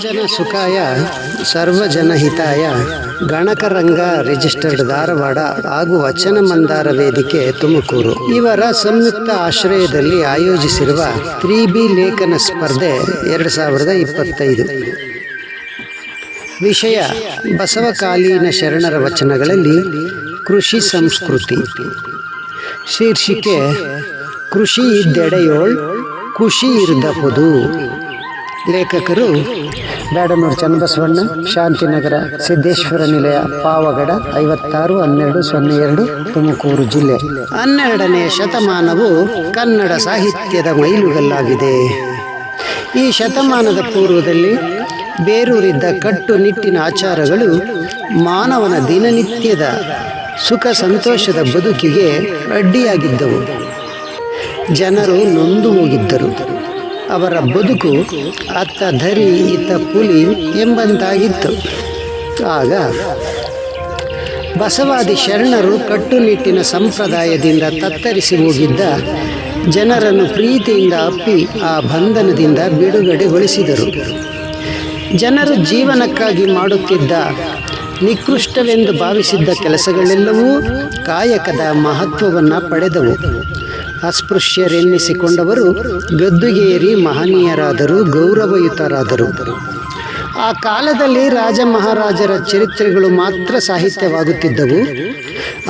ಸರ್ವಜನ ಸುಖಾಯ ಸರ್ವಜನ ಹಿತಾಯ. ಗಣಕರಂಗ registered Dharwad ಹಾಗೂ ವಚನ ಮಂದಾರ ವೇದಿಕೆ ತುಮಕೂರು. ಇವರ ಸಂಯುಕ್ತ ಆಶ್ರಯದಲ್ಲಿ ಆಯೋಜಿಸಿರುವ ತ್ರೀ ಬಿ ಲೇಖನ ಸ್ಪರ್ಧೆ ಎರಡು ಸಾವಿರದ ಇಪ್ಪತ್ತೈದು. ವಿಷಯ ಬಸವಕಾಲೀನ ಶರಣರ ವಚನಗಳಲ್ಲಿ ಕೃಷಿ ಸಂಸ್ಕೃತಿ. ಶೀರ್ಷಿಕೆ ಕೃಷಿ ಇದ್ದೆಡೆಯೋಳ್ ಖುಷಿ ಇರ್ದಪುದು. ಲೇಖಕರು ಬ್ಯಾಡನೂರು ಚನ್ನಬಸವಣ್ಣ ಶಾಂತಿನಗರ ಸಿದ್ದೇಶ್ವರ ನಿಲಯ ಪಾವಗಡ ಐವತ್ತಾರು ಹನ್ನೆರಡು ಸೊನ್ನೆ ಎರಡು ತುಮಕೂರು ಜಿಲ್ಲೆ. ಹನ್ನೆರಡನೇ ಶತಮಾನವು ಕನ್ನಡ ಸಾಹಿತ್ಯದ ಮೈಲುಗಲ್ಲಾಗಿದೆ. ಈ ಶತಮಾನದ ಪೂರ್ವದಲ್ಲಿ ಬೇರೂರಿದ್ದ ಕಟ್ಟುನಿಟ್ಟಿನ ಆಚಾರಗಳು ಮಾನವನ ದಿನನಿತ್ಯದ ಸುಖ ಸಂತೋಷದ ಬದುಕಿಗೆ ಅಡ್ಡಿಯಾಗಿದ್ದವು. ಜನರು ನೊಂದು ಹೋಗಿದ್ದರು. ಅವರ ಬದುಕು ಅತ್ತ ಧರಿ ಇತ್ತ ಪುಲಿ ಎಂಬಂತಾಗಿತ್ತು. ಆಗ ಬಸವಾದಿ ಶರಣರು ಕಟ್ಟುನಿಟ್ಟಿನ ಸಂಪ್ರದಾಯದಿಂದ ತತ್ತರಿಸಿ ಹೋಗಿದ್ದ ಜನರನ್ನು ಪ್ರೀತಿಯಿಂದ ಅಪ್ಪಿ ಆ ಬಂಧನದಿಂದ ಬಿಡುಗಡೆಗೊಳಿಸಿದರು. ಜನರು ಜೀವನಕ್ಕಾಗಿ ಮಾಡುತ್ತಿದ್ದ ನಿಕೃಷ್ಟವೆಂದು ಭಾವಿಸಿದ್ದ ಕೆಲಸಗಳೆಲ್ಲವೂ ಕಾಯಕದ ಮಹತ್ವವನ್ನು ಪಡೆದವು. ಅಸ್ಪೃಶ್ಯರೆನ್ನಿಸಿಕೊಂಡವರು ಗದ್ದುಗೇರಿ ಮಹನೀಯರಾದರು, ಗೌರವಯುತರಾದರು. ಆ ಕಾಲದಲ್ಲಿ ರಾಜ ಮಹಾರಾಜರ ಚರಿತ್ರೆಗಳು ಮಾತ್ರ ಸಾಹಿತ್ಯವಾಗುತ್ತಿದ್ದವು.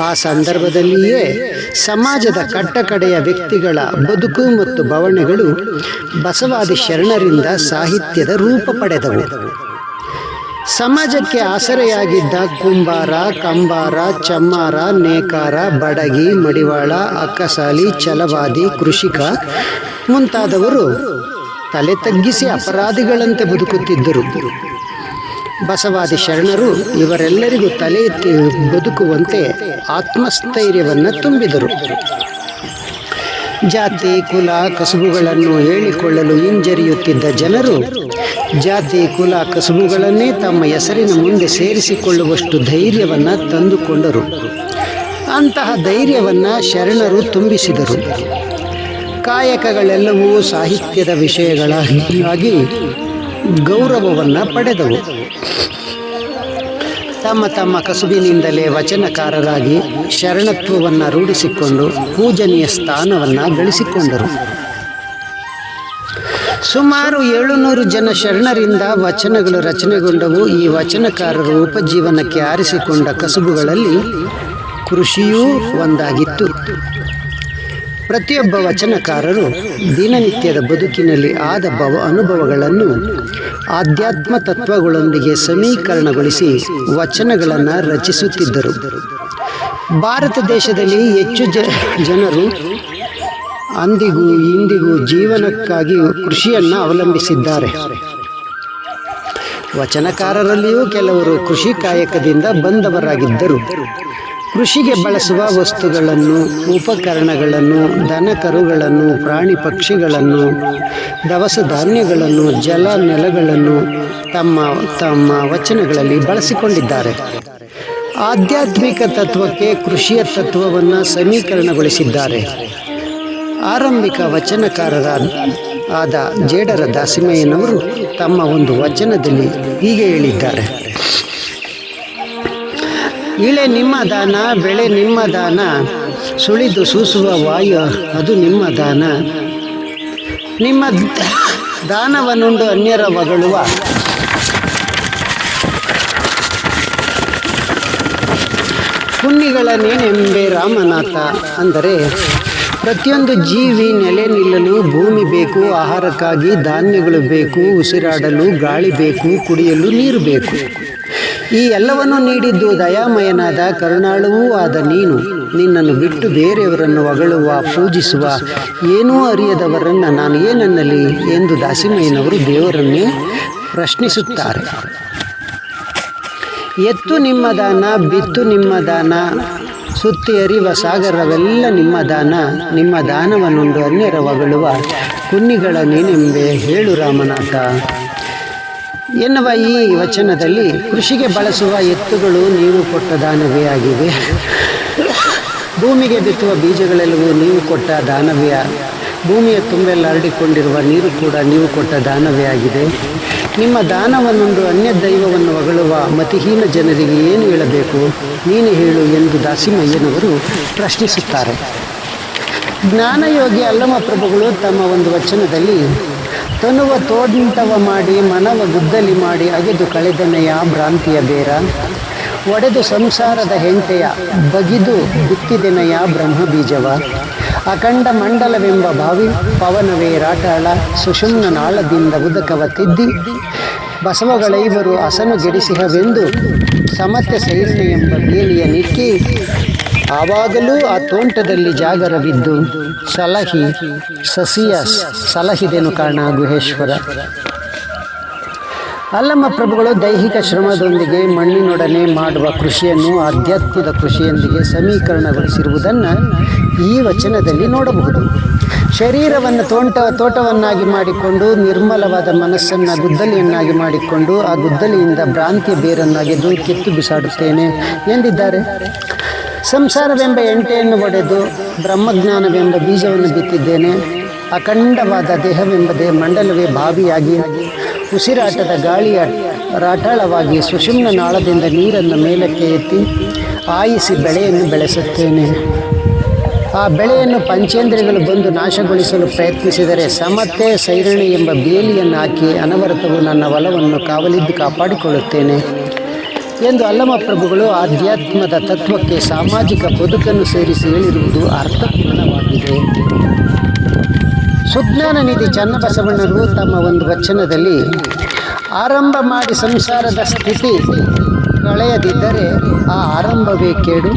ಆ ಸಂದರ್ಭದಲ್ಲಿಯೇ ಸಮಾಜದ ಕಟ್ಟಕಡೆಯ ವ್ಯಕ್ತಿಗಳ ಬದುಕು ಮತ್ತು ಬವಣೆಗಳು ಬಸವಾದಿ ಶರಣರಿಂದ ಸಾಹಿತ್ಯದ ರೂಪ ಪಡೆದವು. ಸಮಾಜಕ್ಕೆ ಆಸರೆಯಾಗಿದ್ದ ಕುಂಬಾರ ಕಂಬಾರ ಚಮ್ಮಾರ ನೇಕಾರ ಬಡಗಿ ಮಡಿವಾಳ ಅಕ್ಕಸಾಲಿ ಛಲವಾದಿ ಕೃಷಿಕ ಮುಂತಾದವರು ತಲೆ ತಗ್ಗಿಸಿ ಅಪರಾಧಿಗಳಂತೆ ಬದುಕುತ್ತಿದ್ದರು. ಬಸವಾದಿ ಶರಣರು ಇವರೆಲ್ಲರಿಗೂ ತಲೆ ಎತ್ತಿ ಬದುಕುವಂತೆ ಆತ್ಮಸ್ಥೈರ್ಯವನ್ನು ತುಂಬಿದರು. ಜಾತಿ ಕುಲ ಕಸುಬುಗಳನ್ನು ಹೇಳಿಕೊಳ್ಳಲು ಹಿಂಜರಿಯುತ್ತಿದ್ದ ಜನರು ಜಾತಿ, ಕುಲ, ಕಸುಬುಗಳನ್ನೇ ತಮ್ಮ ಹೆಸರಿನ ಮುಂದೆ ಸೇರಿಸಿಕೊಳ್ಳುವಷ್ಟು ಧೈರ್ಯವನ್ನು ತಂದುಕೊಂಡರು. ಅಂತಹ ಧೈರ್ಯವನ್ನು ಶರಣರು ತುಂಬಿಸಿದರು. ಕಾಯಕಗಳೆಲ್ಲವೂ ಸಾಹಿತ್ಯದ ವಿಷಯಗಳ ವಿಷಯಗಳಾಗಿ ಗೌರವವನ್ನು ಪಡೆದವು. ತಮ್ಮ ತಮ್ಮ ಕಸುಬಿನಿಂದಲೇ ವಚನಕಾರರಾಗಿ ಶರಣತ್ವವನ್ನು ರೂಢಿಸಿಕೊಂಡು ಪೂಜನೀಯ ಸ್ಥಾನವನ್ನು ಗಳಿಸಿಕೊಂಡರು. ಸುಮಾರು ಏಳುನೂರು ಜನ ಶರಣರಿಂದ ವಚನಗಳು ರಚನೆಗೊಂಡವು. ಈ ವಚನಕಾರರು ಉಪಜೀವನಕ್ಕೆ ಆರಿಸಿಕೊಂಡ ಕಸುಬುಗಳಲ್ಲಿ ಕೃಷಿಯೂ ಒಂದಾಗಿತ್ತು. ಪ್ರತಿಯೊಬ್ಬ ವಚನಕಾರರು ದಿನನಿತ್ಯದ ಬದುಕಿನಲ್ಲಿ ಆದ ಬವ ಅನುಭವಗಳನ್ನು ಆಧ್ಯಾತ್ಮ ತತ್ವಗಳೊಂದಿಗೆ ಸಮೀಕರಣಗೊಳಿಸಿ ವಚನಗಳನ್ನು ರಚಿಸುತ್ತಿದ್ದರು. ಭಾರತ ದೇಶದಲ್ಲಿ ಹೆಚ್ಚು ಜನರು ಅಂದಿಗೂ ಇಂದಿಗೂ ಜೀವನಕ್ಕಾಗಿ ಕೃಷಿಯನ್ನು ಅವಲಂಬಿಸಿದ್ದಾರೆ. ವಚನಕಾರರಲ್ಲಿಯೂ ಕೆಲವರು ಕೃಷಿ ಕಾಯಕದಿಂದ ಬಂದವರಾಗಿದ್ದರು. ಕೃಷಿಗೆ ಬಳಸುವ ವಸ್ತುಗಳನ್ನು, ಉಪಕರಣಗಳನ್ನು ದನ ಕರುಗಳನ್ನು ಪ್ರಾಣಿ ಪಕ್ಷಿಗಳನ್ನು ದವಸ ಧಾನ್ಯಗಳನ್ನು ಜಲ ನೆಲಗಳನ್ನು ತಮ್ಮ ತಮ್ಮ ವಚನಗಳಲ್ಲಿ ಬಳಸಿಕೊಂಡಿದ್ದಾರೆ. ಆಧ್ಯಾತ್ಮಿಕ ತತ್ವಕ್ಕೆ ಕೃಷಿಯ ತತ್ವವನ್ನು ಸಮೀಕರಣಗೊಳಿಸಿದ್ದಾರೆ. ಆರಂಭಿಕ ವಚನಕಾರರ ಆದ ಜೇಡರ ದಾಸಿಮಯ್ಯನವರು ತಮ್ಮ ಒಂದು ವಚನದಲ್ಲಿ ಹೀಗೆ ಹೇಳಿದ್ದಾರೆ. ಇಳೆ ನಿಮ್ಮ ದಾನ, ಬೆಳೆ ನಿಮ್ಮ ದಾನ, ಸುಳಿದು ಸೂಸುವ ವಾಯು ಅದು ನಿಮ್ಮ ದಾನ. ನಿಮ್ಮ ದಾನವನ್ನುಂಡು ಅನ್ಯರ ಹೊಗಳುವ. ನೇನೆಂಬೆ ರಾಮನಾಥ, ಅಂದರೆ ಪ್ರತಿಯೊಂದು ಜೀವಿ ನೆಲೆ ನಿಲ್ಲಲು ಭೂಮಿ ಬೇಕು, ಆಹಾರಕ್ಕಾಗಿ ಧಾನ್ಯಗಳು ಬೇಕು, ಉಸಿರಾಡಲು ಗಾಳಿ ಬೇಕು, ಕುಡಿಯಲು ನೀರು ಬೇಕು. ಈ ಎಲ್ಲವನ್ನು ನೀಡಿದ್ದು ದಯಾಮಯನಾದ ಕರುಣಾಳುವೂ ಆದ ನೀನು. ನಿನ್ನನ್ನು ಬಿಟ್ಟು ಬೇರೆಯವರನ್ನು ಹೊಗಳುವ ಪೂಜಿಸುವ, ಏನೂ ಅರಿಯದವರನ್ನು ನಾನು ಏನನ್ನಲಿ ಎಂದು ದಾಸಿಮಯ್ಯನವರು ದೇವರನ್ನೇ ಪ್ರಶ್ನಿಸುತ್ತಾರೆ. ಎತ್ತು ನಿಮ್ಮ ದಾನ, ಬಿತ್ತು ನಿಮ್ಮ ದಾನ ಸುತ್ತಿ ಅರಿವ ಸಾಗರವೆಲ್ಲ ನಿಮ್ಮ ದಾನ, ನಿಮ್ಮ ದಾನವನ್ನೊಂದು ಅನ್ಯರವಗಳುವ ಕುನ್ನಿಗಳ ನೀನೆಂಬೆ ಹೇಳು ರಾಮನಾಥ. ಎನ್ನುವ ಈ ವಚನದಲ್ಲಿ ಕೃಷಿಗೆ ಬಳಸುವ ಎತ್ತುಗಳು ನೀವು ಕೊಟ್ಟ ದಾನವೇ ಆಗಿವೆ. ಭೂಮಿಗೆ ಬಿತ್ತುವ ಬೀಜಗಳೆಲ್ಲವೂ ನೀವು ಕೊಟ್ಟ ದಾನವೇ. ಭೂಮಿಯ ತುಂಬೆಲ್ಲ ಹರಡಿಕೊಂಡಿರುವ ನೀರು ಕೂಡ ನೀವು ಕೊಟ್ಟ ದಾನವೇ ಆಗಿದೆ. ನಿಮ್ಮ ದಾನವನ್ನೊಂದು ಅನ್ಯ ದೈವವನ್ನು ಹೊಗಳುವ ಮತಿಹೀನ ಜನರಿಗೆ ಏನು ಹೇಳಬೇಕು? ನೀನು ಹೇಳು ಎಂದು ದಾಸಿಮಯ್ಯನವರು ಪ್ರಶ್ನಿಸುತ್ತಾರೆ. ಜ್ಞಾನಯೋಗಿ ಅಲ್ಲಮ ಪ್ರಭುಗಳು ತಮ್ಮ ಒಂದು ವಚನದಲ್ಲಿ, ತನುವ ತೋಂಟವ ಮಾಡಿ, ಮನವ ಗುದ್ದಲಿ ಮಾಡಿ, ಅಗೆದು ಕಳೆದನೆಯ ಭ್ರಾಂತಿಯ ಬೇರ, ಒಡೆದು ಸಂಸಾರದ ಹೆಂಟೆಯ ಬಗಿದು ಬಿತ್ತಿದೆನೆಯ ಬ್ರಹ್ಮ ಬೀಜವ ಅಖಂಡ ಮಂಡಲವೆಂಬ ಭಾವಿ ಪವನವೇ ರಾಟಾಳ, ಸುಷುಮ್ನ ನಾಳದಿಂದ ಉದಕವ ತಿದ್ದಿ. ಬಸವಗಳೈವರು ಹಸನು ಗೆಡಿಸಿಹವೆಂದು ಸಮತ್ಯ ಸೈರಣೆ ಎಂಬ ಬೇಲಿಯ ನಿಕ್ಕಿ. ಆವಾಗಲೂ ಆ ತೋಂಟದಲ್ಲಿ ಜಾಗರವಿದ್ದು. ಸಲಹಿ, ಸಸಿಯ ಸಲಹಿದೆನು ಕಾರಣ ಗುಹೇಶ್ವರ. ಅಲ್ಲಮ್ಮ ಪ್ರಭುಗಳು ದೈಹಿಕ ಶ್ರಮದೊಂದಿಗೆ ಮಣ್ಣಿನೊಡನೆ ಮಾಡುವ ಕೃಷಿಯನ್ನು ಆಧ್ಯಾತ್ಮದ ಕೃಷಿಯೊಂದಿಗೆ ಸಮೀಕರಣಗೊಳಿಸಿರುವುದನ್ನು ಈ ವಚನದಲ್ಲಿ ನೋಡಬಹುದು. ಶರೀರವನ್ನು ತೋಂಟ, ತೋಟವನ್ನಾಗಿ ಮಾಡಿಕೊಂಡು, ನಿರ್ಮಲವಾದ ಮನಸ್ಸನ್ನು ಗುದ್ದಲಿಯನ್ನಾಗಿ ಮಾಡಿಕೊಂಡು, ಆ ಗುದ್ದಲಿಯಿಂದ ಭ್ರಾಂತಿಯ ಬೇರನ್ನಾಗೆದು ಕೆತ್ತು ಬಿಸಾಡುತ್ತೇನೆ ಎಂದಿದ್ದಾರೆ. ಸಂಸಾರವೆಂಬ ಎಂಟೆಯನ್ನು ಒಡೆದು ಬ್ರಹ್ಮಜ್ಞಾನವೆಂಬ ಬೀಜವನ್ನು ಬಿತ್ತಿದ್ದೇನೆ. ಅಖಂಡವಾದ ದೇಹವೆಂಬದೇ ಮಂಡಲವೇ ಬಾವಿಯಾಗಿ ಉಸಿರಾಟದ ಗಾಳಿಯ ರಾಟಾಳವಾಗಿ ಸುಷುಮ್ನ ನಾಳದಿಂದ ನೀರನ್ನು ಮೇಲಕ್ಕೆ ಎತ್ತಿ ಆಯಿಸಿ ಬೆಳೆಯನ್ನು ಬೆಳೆಸುತ್ತೇನೆ. ಆ ಬೆಳೆಯನ್ನು ಪಂಚೇಂದ್ರಿಯಗಳು ಬಂದು ನಾಶಗೊಳಿಸಲು ಪ್ರಯತ್ನಿಸಿದರೆ ಸಮತೆ ಸೈರಣಿ ಎಂಬ ಬೇಲಿಯನ್ನು ಹಾಕಿ ಅನವರತವು ನನ್ನ ಒಲವನ್ನು ಕಾವಲಿದ್ದು ಕಾಪಾಡಿಕೊಳ್ಳುತ್ತೇನೆ. ಎಂದು ಅಲ್ಲಮ ಪ್ರಭುಗಳು ಆಧ್ಯಾತ್ಮದ ತತ್ವಕ್ಕೆ ಸಾಮಾಜಿಕ ಬದುಕನ್ನು ಸೇರಿಸಿ ಹೇಳಿರುವುದು ಅರ್ಥಪೂರ್ಣವಾಗಿದೆ. ಸುಜ್ಞಾನ ನಿಧಿ ಚನ್ನಬಸವಣ್ಣರು ತಮ್ಮ ಒಂದು ವಚನದಲ್ಲಿ, ಆರಂಭ ಮಾಡಿ ಸಂಸಾರದ ಸ್ಥಿತಿ ಕಳೆಯದಿದ್ದರೆ ಆ ಆರಂಭವೇ ಕೇಡು.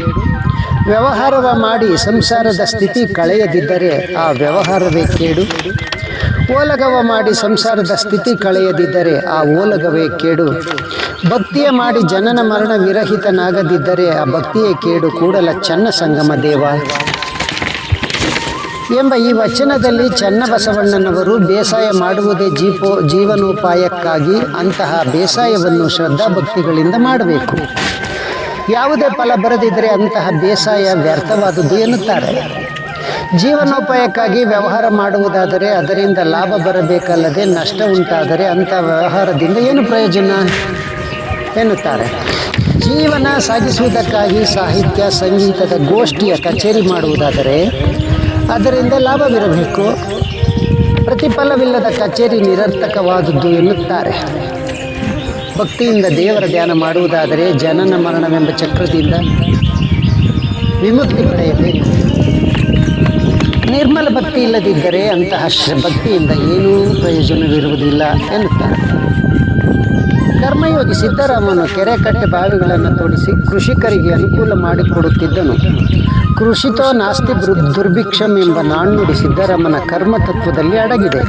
ವ್ಯವಹಾರವ ಮಾಡಿ ಸಂಸಾರದ ಸ್ಥಿತಿ ಕಳೆಯದಿದ್ದರೆ ಆ ವ್ಯವಹಾರವೇ ಕೇಡು. ಓಲಗವ ಮಾಡಿ ಸಂಸಾರದ ಸ್ಥಿತಿ ಕಳೆಯದಿದ್ದರೆ ಆ ಓಲಗವೇ ಕೇಡು. ಭಕ್ತಿಯ ಮಾಡಿ ಜನನ ಮರಣ ವಿರಹಿತನಾಗದಿದ್ದರೆ ಆ ಭಕ್ತಿಯೇ ಕೇಡು. ಕೂಡಲ ಚನ್ನ ಸಂಗಮ ದೇವ. ಎಂಬ ಈ ವಚನದಲ್ಲಿ ಚನ್ನಬಸವಣ್ಣನವರು ಬೇಸಾಯ ಮಾಡುವುದೇ ಜೀಪೋ ಜೀವನೋಪಾಯಕ್ಕಾಗಿ ಅಂತಹ ಬೇಸಾಯವನ್ನು ಶ್ರದ್ಧಾಭಕ್ತಿಗಳಿಂದ ಮಾಡಬೇಕು. ಯಾವುದೇ ಫಲ ಬರದಿದ್ದರೆ ಅಂತಹ ಬೇಸಾಯ ವ್ಯರ್ಥವಾದುದು ಎನ್ನುತ್ತಾರೆ. ಜೀವನೋಪಾಯಕ್ಕಾಗಿ ವ್ಯವಹಾರ ಮಾಡುವುದಾದರೆ ಅದರಿಂದ ಲಾಭ ಬರಬೇಕಲ್ಲದೆ ನಷ್ಟ ಉಂಟಾದರೆ ಅಂಥ ವ್ಯವಹಾರದಿಂದ ಏನು ಪ್ರಯೋಜನ? ಎನ್ನುತ್ತಾರೆ. ಜೀವನ ಸಾಗಿಸುವುದಕ್ಕಾಗಿ ಸಾಹಿತ್ಯ, ಸಂಗೀತದ ಗೋಷ್ಠಿಯ ಕಚೇರಿ ಮಾಡುವುದಾದರೆ ಅದರಿಂದ ಲಾಭವಿರಬೇಕು. ಪ್ರತಿಫಲವಿಲ್ಲದ ಕಚೇರಿ ನಿರರ್ಥಕವಾದದ್ದು ಎನ್ನುತ್ತಾರೆ. ಭಕ್ತಿಯಿಂದ ದೇವರ ಧ್ಯಾನ ಮಾಡುವುದಾದರೆ ಜನನ ಮರಣವೆಂಬ ಚಕ್ರದಿಂದ ವಿಮುಕ್ತಿ ಪಡೆಯಬೇಕು. ನಿರ್ಮಲ ಭಕ್ತಿ ಇಲ್ಲದಿದ್ದರೆ ಅಂತಹ ಭಕ್ತಿಯಿಂದ ಏನೂ ಪ್ರಯೋಜನವಿರುವುದಿಲ್ಲ ಎನ್ನುತ್ತಾರೆ. ಕರ್ಮಯೋಗಿ ಸಿದ್ದರಾಮನು ಕೆರೆ ಕಟ್ಟೆ ಬಾವಿಗಳನ್ನು ತೋಡಿಸಿ ಕೃಷಿಕರಿಗೆ ಅನುಕೂಲ ಮಾಡಿಕೊಡುತ್ತಿದ್ದನು. ಕೃಷಿತೋ ನಾಸ್ತಿ ದುರ್ಭಿಕ್ಷಮ್ ದುರ್ಭಿಕ್ಷಂ ಎಂಬ ನಾಣ್ಣುಡಿ ಸಿದ್ದರಾಮನ ಕರ್ಮ ತತ್ವದಲ್ಲಿ ಅಡಗಿದೆ.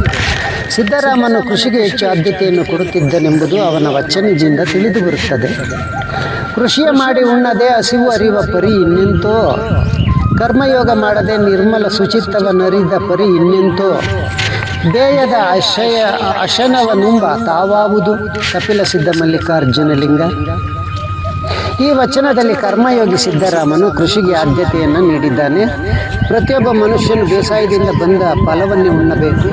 ಸಿದ್ದರಾಮನು ಕೃಷಿಗೆ ಹೆಚ್ಚು ಆದ್ಯತೆಯನ್ನು ಕೊಡುತ್ತಿದ್ದನೆಂಬುದು ಅವನ ವಚನದಿಂದ ತಿಳಿದು ಬರುತ್ತದೆ ಕೃಷಿಯ ಮಾಡಿ ಉಣ್ಣದೆ ಹಸಿವು ಅರಿವ ಪರಿ ಇನ್ನೆಂತೋ, ಕರ್ಮಯೋಗ ಮಾಡದೆ ನಿರ್ಮಲ ಶುಚಿತ್ವವನ್ನರಿದ ಪರಿ ಇನ್ನೆಂತೋ, ಬೇಯದ ಅಶಯ ಅಶನವನುಂಬ ತಾವಾವುದು ಕಪಿಲ ಸಿದ್ಧ ಮಲ್ಲಿಕಾರ್ಜುನ ಲಿಂಗ ಈ ವಚನದಲ್ಲಿ ಕರ್ಮಯೋಗಿ ಸಿದ್ದರಾಮನು ಕೃಷಿಗೆ ಆದ್ಯತೆಯನ್ನು ನೀಡಿದ್ದಾನೆ. ಪ್ರತಿಯೊಬ್ಬ ಮನುಷ್ಯನು ಬೇಸಾಯದಿಂದ ಬಂದ ಫಲವನ್ನೇ ಉಣ್ಣಬೇಕು.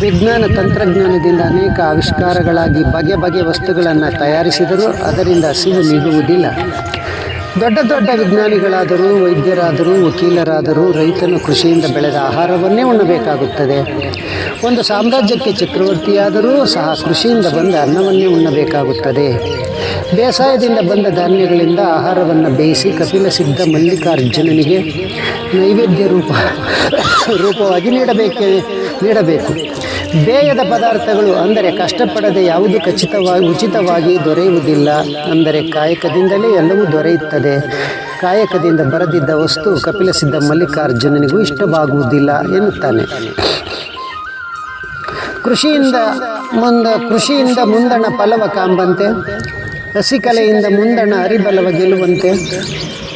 ವಿಜ್ಞಾನ ತಂತ್ರಜ್ಞಾನದಿಂದ ಅನೇಕ ಆವಿಷ್ಕಾರಗಳಾಗಿ ಬಗೆ ಬಗೆ ವಸ್ತುಗಳನ್ನು ತಯಾರಿಸಿದರೂ ಅದರಿಂದ ಹಸಿವು ನೀಡುವುದಿಲ್ಲ ದೊಡ್ಡ ದೊಡ್ಡ ವಿಜ್ಞಾನಿಗಳಾದರೂ, ವೈದ್ಯರಾದರೂ, ವಕೀಲರಾದರೂ ರೈತನು ಕೃಷಿಯಿಂದ ಬೆಳೆದ ಆಹಾರವನ್ನೇ ಉಣ್ಣಬೇಕಾಗುತ್ತದೆ. ಒಂದು ಸಾಮ್ರಾಜ್ಯಕ್ಕೆ ಚಕ್ರವರ್ತಿಯಾದರೂ ಸಹ ಕೃಷಿಯಿಂದ ಬಂದ ಅನ್ನವನ್ನೇ ಉಣ್ಣಬೇಕಾಗುತ್ತದೆ. ಬೇಸಾಯದಿಂದ ಬಂದ ಧಾನ್ಯಗಳಿಂದ ಆಹಾರವನ್ನು ಬೇಯಿಸಿ ಕಪಿಲ ಸಿದ್ಧ ಮಲ್ಲಿಕಾರ್ಜುನನಿಗೆ ನೈವೇದ್ಯ ರೂಪ, ರೂಪವಾಗಿ ನೀಡಬೇಕೆ, ನೀಡಬೇಕು. ಬೇಯದ ಪದಾರ್ಥಗಳು ಅಂದರೆ ಕಷ್ಟಪಡದೆ ಯಾವುದು ಖಚಿತವಾಗಿ, ಉಚಿತವಾಗಿ ದೊರೆಯುವುದಿಲ್ಲ. ಅಂದರೆ ಕಾಯಕದಿಂದಲೇ ಎಲ್ಲವೂ ದೊರೆಯುತ್ತದೆ. ಕಾಯಕದಿಂದ ಬರದಿದ್ದ ವಸ್ತು ಕಪಿಲ ಸಿದ್ಧ ಮಲ್ಲಿಕಾರ್ಜುನನಿಗೂ ಇಷ್ಟವಾಗುವುದಿಲ್ಲ ಎನ್ನುತ್ತಾನೆ. ಕೃಷಿಯಿಂದ ಮುಂದ, ಕೃಷಿಯಿಂದ ಮುಂದಣ ಫಲವ ಕಾಂಬಂತೆ. ಹಸಿಕಲೆಯಿಂದ ಮುಂದಣ ಅರಿಬಲವ ಗೆಲ್ಲುವಂತೆ.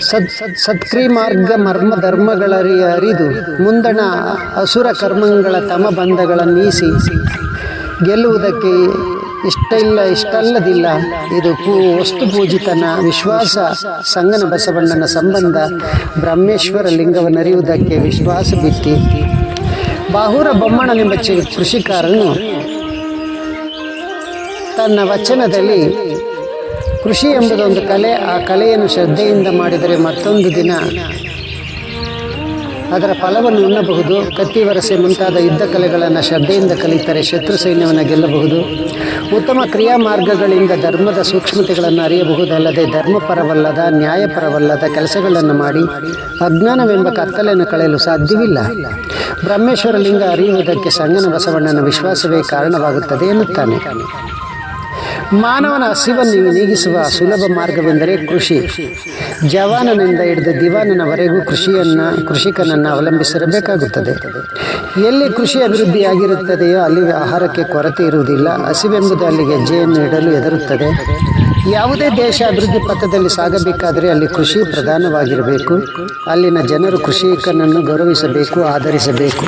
ಸದ್ ಸತ್ ಸತ್ಕ್ರಿ ಮಾರ್ಗ ಮರ್ಮ ಧರ್ಮಗಳರಿ ಅರಿದು ಮುಂದಣ ಅಸುರ ಕರ್ಮಗಳ ತಮ ಬಂಧಗಳ ನೀಸಿ ಗೆಲ್ಲುವುದಕ್ಕೆ ಇಷ್ಟ ಇಲ್ಲ ಇಷ್ಟಲ್ಲದಿಲ್ಲ. ಇದು ಪೂ ವಸ್ತು ಪೂಜಿತನ ವಿಶ್ವಾಸ. ಸಂಗನ ಬಸವಣ್ಣನ ಸಂಬಂಧ ಬ್ರಹ್ಮೇಶ್ವರ ಲಿಂಗವನ್ನರಿಯುವುದಕ್ಕೆ ವಿಶ್ವಾಸ ಬಿತ್ತಿ. ಬಾಹುರ ಬೊಮ್ಮಣ್ಣನೆಂಬ ಕೃಷಿಕಾರನು ತನ್ನ ವಚನದಲ್ಲಿ ಕೃಷಿ ಎಂಬುದೊಂದು ಕಲೆ. ಆ ಕಲೆಯನ್ನು ಶ್ರದ್ಧೆಯಿಂದ ಮಾಡಿದರೆ ಮತ್ತೊಂದು ದಿನ ಅದರ ಫಲವನ್ನು ಉಣ್ಣಬಹುದು. ಕತ್ತಿ ವರಸೆ ಮುಂತಾದ ಯುದ್ಧ ಕಲೆಗಳನ್ನು ಶ್ರದ್ಧೆಯಿಂದ ಕಲಿತರೆ ಶತ್ರು ಸೈನ್ಯವನ್ನು ಗೆಲ್ಲಬಹುದು. ಉತ್ತಮ ಕ್ರಿಯಾ ಮಾರ್ಗಗಳಿಂದ ಧರ್ಮದ ಸೂಕ್ಷ್ಮತೆಗಳನ್ನು ಅರಿಯಬಹುದಲ್ಲದೆ ಧರ್ಮಪರವಲ್ಲದ, ನ್ಯಾಯಪರವಲ್ಲದ ಕೆಲಸಗಳನ್ನು ಮಾಡಿ ಅಜ್ಞಾನವೆಂಬ ಕತ್ತಲೆಯನ್ನು ಕಳೆಯಲು ಸಾಧ್ಯವಿಲ್ಲ. ಬ್ರಹ್ಮೇಶ್ವರ ಲಿಂಗ ಅರಿಯುವುದಕ್ಕೆ ಸಂಗನ ಬಸವಣ್ಣನ ವಿಶ್ವಾಸವೇ ಕಾರಣವಾಗುತ್ತದೆ ಎನ್ನುತ್ತಾನೆ. ಮಾನವನ ಹಸಿವನ್ನು ನೀಗಿಸುವ ಸುಲಭ ಮಾರ್ಗವೆಂದರೆ ಕೃಷಿ. ಜವಾನನಿಂದ ಹಿಡಿದು ದಿವಾನನವರೆಗೂ ಕೃಷಿಯನ್ನು, ಕೃಷಿಕನನ್ನು ಅವಲಂಬಿಸಿರಬೇಕಾಗುತ್ತದೆ. ಎಲ್ಲಿ ಕೃಷಿ ಅಭಿವೃದ್ಧಿಯಾಗಿರುತ್ತದೆಯೋ ಅಲ್ಲಿ ಆಹಾರಕ್ಕೆ ಕೊರತೆ ಇರುವುದಿಲ್ಲ. ಹಸಿವೆಂಬುದು ಅಲ್ಲಿಗೆ ಹೆಜ್ಜೆಯನ್ನು ಇಡಲು ಎದುರುತ್ತದೆ ಯಾವುದೇ ದೇಶ ಅಭಿವೃದ್ಧಿ ಪಥದಲ್ಲಿ ಸಾಗಬೇಕಾದರೆ ಅಲ್ಲಿ ಕೃಷಿ ಪ್ರಧಾನವಾಗಿರಬೇಕು. ಅಲ್ಲಿನ ಜನರು ಕೃಷಿಕನನ್ನು ಗೌರವಿಸಬೇಕು, ಆಧರಿಸಬೇಕು.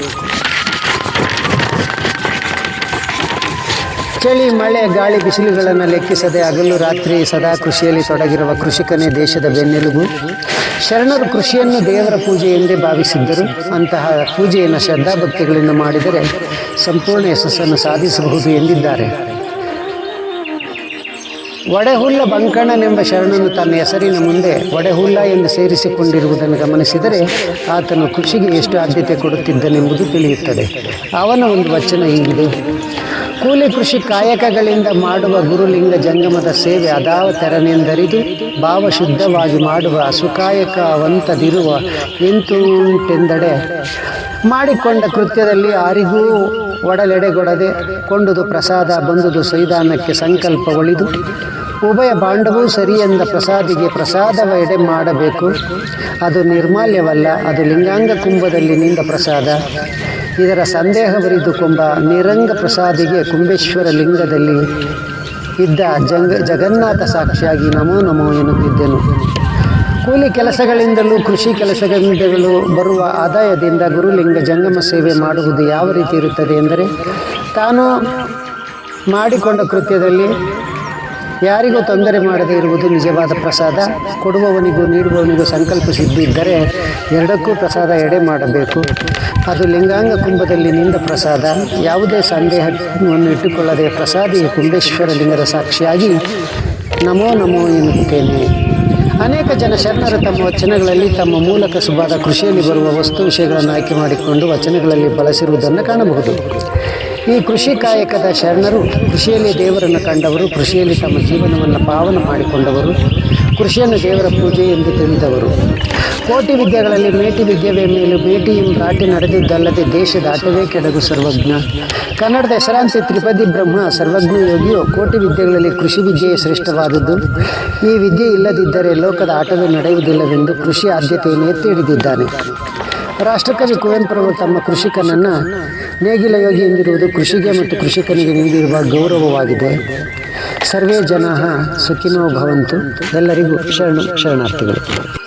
ಚಳಿ, ಮಳೆ, ಗಾಳಿ, ಬಿಸಿಲುಗಳನ್ನು ಲೆಕ್ಕಿಸದೆ ಹಗಲು ರಾತ್ರಿ ಸದಾ ಕೃಷಿಯಲ್ಲಿ ತೊಡಗಿರುವ ಕೃಷಿಕನೇ ದೇಶದ ಬೆನ್ನೆಲುಬು. ಶರಣರು ಕೃಷಿಯನ್ನು ದೇವರ ಪೂಜೆ ಎಂದೇ ಭಾವಿಸಿದ್ದರು. ಅಂತಹ ಪೂಜೆಯನ್ನು ಶ್ರದ್ಧಾಭಕ್ತಿಗಳನ್ನು ಮಾಡಿದರೆ ಸಂಪೂರ್ಣ ಯಶಸ್ಸನ್ನು ಸಾಧಿಸಬಹುದು ಎಂದಿದ್ದಾರೆ. ಒಡೆಹುಲ್ಲ ಬಂಕಣ್ಣನೆಂಬ ಶರಣನು ತನ್ನ ಹೆಸರಿನ ಮುಂದೆ ಒಡೆಹುಲ್ಲ ಎಂದು ಸೇರಿಸಿಕೊಂಡಿರುವುದನ್ನು ಗಮನಿಸಿದರೆ ಆತನು ಕೃಷಿಗೆ ಎಷ್ಟು ಆದ್ಯತೆ ಕೊಡುತ್ತಿದ್ದನೆಂಬುದು ತಿಳಿಯುತ್ತದೆ. ಅವನ ಒಂದು ವಚನ ಹೀಗಿದೆ. ಕೂಲಿ ಕೃಷಿ ಕಾಯಕಗಳಿಂದ ಮಾಡುವ ಗುರುಲಿಂಗ ಜಂಗಮದ ಸೇವೆ ಅದಾವ ತೆರನೆಂದರಿದು, ಭಾವ ಶುದ್ಧವಾಗಿ ಮಾಡುವ ಸುಖಾಯಕವಂತದಿರುವ ಎಂತುಂಟೆಂದಡೆ ಮಾಡಿಕೊಂಡ ಕೃತ್ಯದಲ್ಲಿ ಯಾರಿಗೂ ಒಡಲೆಡೆಗೊಡದೆ ಕೊಂಡುದು ಪ್ರಸಾದ, ಬಂದುದು ಸೈದಾನಕ್ಕೆ ಸಂಕಲ್ಪ ಒಳಿದು, ಉಭಯ ಬಾಂಡವೂ ಸರಿಯೆಂದ ಪ್ರಸಾದಿಗೆ ಪ್ರಸಾದವ ಎಡೆ ಮಾಡಬೇಕು. ಅದು ನಿರ್ಮಾಲ್ಯವಲ್ಲ, ಅದು ಲಿಂಗಾಂಗ ಕುಂಭದಲ್ಲಿ ನಿಂದ ಪ್ರಸಾದ. ಇದರ ಸಂದೇಹ ಬರಿದುಕೊಂಬ ನಿರಂಗ ಪ್ರಸಾದಿಗೆ ಕುಂಬೇಶ್ವರ ಲಿಂಗದಲ್ಲಿ ಇದ್ದ ಜಂಗ ಜಗನ್ನಾಥ ಸಾಕ್ಷಿಯಾಗಿ ನಮೋ ನಮೋ ಎನ್ನುತ್ತಿದ್ದೆನು. ಕೂಲಿ ಕೆಲಸಗಳಿಂದಲೂ ಕೃಷಿ ಕೆಲಸಗಳಿಂದಲೂ ಬರುವ ಆದಾಯದಿಂದ ಗುರುಲಿಂಗ ಜಂಗಮ ಸೇವೆ ಮಾಡುವುದು ಯಾವ ರೀತಿ ಇರುತ್ತದೆ ಎಂದರೆ, ತಾನು ಮಾಡಿಕೊಂಡ ಕೃತ್ಯದಲ್ಲಿ ಯಾರಿಗೂ ತೊಂದರೆ ಮಾಡದೇ ಇರುವುದು ನಿಜವಾದ ಪ್ರಸಾದ. ಕೊಡುವವನಿಗೂ ನೀಡುವವನಿಗೂ ಸಂಕಲ್ಪಿಸಿದ್ದಿದ್ದರೆ ಎರಡಕ್ಕೂ ಪ್ರಸಾದ ಎಡೆ ಮಾಡಬೇಕು. ಅದು ಲಿಂಗಾಂಗ ಕುಂಭದಲ್ಲಿ ನಿಂದ ಪ್ರಸಾದ. ಯಾವುದೇ ಸಂದೇಹವನ್ನು ಇಟ್ಟುಕೊಳ್ಳದೆ ಪ್ರಸಾದಿ ಕುಂಬೇಶ್ವರ ಲಿಂಗದ ಸಾಕ್ಷಿಯಾಗಿ ನಮೋ ನಮೋ ಎನ್ನುತ್ತೇನೆ. ಅನೇಕ ಜನ ಶರಣರು ತಮ್ಮ ವಚನಗಳಲ್ಲಿ ತಮ್ಮ ಮೂಲ ಕಸುಬಾದ ಕೃಷಿಯಲ್ಲಿ ಬರುವ ವಸ್ತು ವಿಷಯಗಳನ್ನು ಆಯ್ಕೆ ಮಾಡಿಕೊಂಡು ವಚನಗಳಲ್ಲಿ ಬಳಸಿರುವುದನ್ನು ಕಾಣಬಹುದು. ಈ ಕೃಷಿ ಕಾಯಕದ ಶರಣರು ಕೃಷಿಯಲ್ಲಿ ದೇವರನ್ನು ಕಂಡವರು, ಕೃಷಿಯಲ್ಲಿ ತಮ್ಮ ಜೀವನವನ್ನು ಪಾವನ ಮಾಡಿಕೊಂಡವರು, ಕೃಷಿಯನ್ನು ದೇವರ ಪೂಜೆ ಎಂದು ತಿಳಿದವರು. ಕೋಟಿ ವಿದ್ಯೆಗಳಲ್ಲಿ ಮೇಟಿ ವಿದ್ಯವೇ ಮೇಲೆ ಭೇಟಿ ರಾಟಿ ನಡೆದಿದ್ದಲ್ಲದೆ ದೇಶದ ಆಟವೇ ಕೆಡಗು ಸರ್ವಜ್ಞ. ಕನ್ನಡದ ಹೆಸರಾಂತಿ ತ್ರಿಪದಿ ಬ್ರಹ್ಮ ಸರ್ವಜ್ಞ ಯೋಗಿಯು ಕೋಟಿ ವಿದ್ಯೆಗಳಲ್ಲಿ ಕೃಷಿ ವಿದ್ಯೆಯೇ ಶ್ರೇಷ್ಠವಾದದ್ದು ಈ ವಿದ್ಯೆ ಇಲ್ಲದಿದ್ದರೆ ಲೋಕದ ಆಟವೇ ನಡೆಯುವುದಿಲ್ಲವೆಂದು ಕೃಷಿ ಆದ್ಯತೆಯನ್ನು ಎತ್ತಿ ಹಿಡಿದಿದ್ದಾನೆ. ರಾಷ್ಟ್ರಕವಿ ಕುವೆಂಪುರವರು ತಮ್ಮ ಕೃಷಿಕನನ್ನು ನೇಗಿಲ ಯೋಗಿ ಎಂದಿರುವುದು ಕೃಷಿಗೆ ಮತ್ತು ಕೃಷಿಕನಿಗೆ ನೀಡಿರುವ ಗೌರವವಾಗಿದೆ. ಸರ್ವೇ ಜನ ಸುಖಿನೋ ಭವಂತು. ಎಲ್ಲರಿಗೂ ಶರಣು, ಶರಣಾರ್ಥಿಗಳು.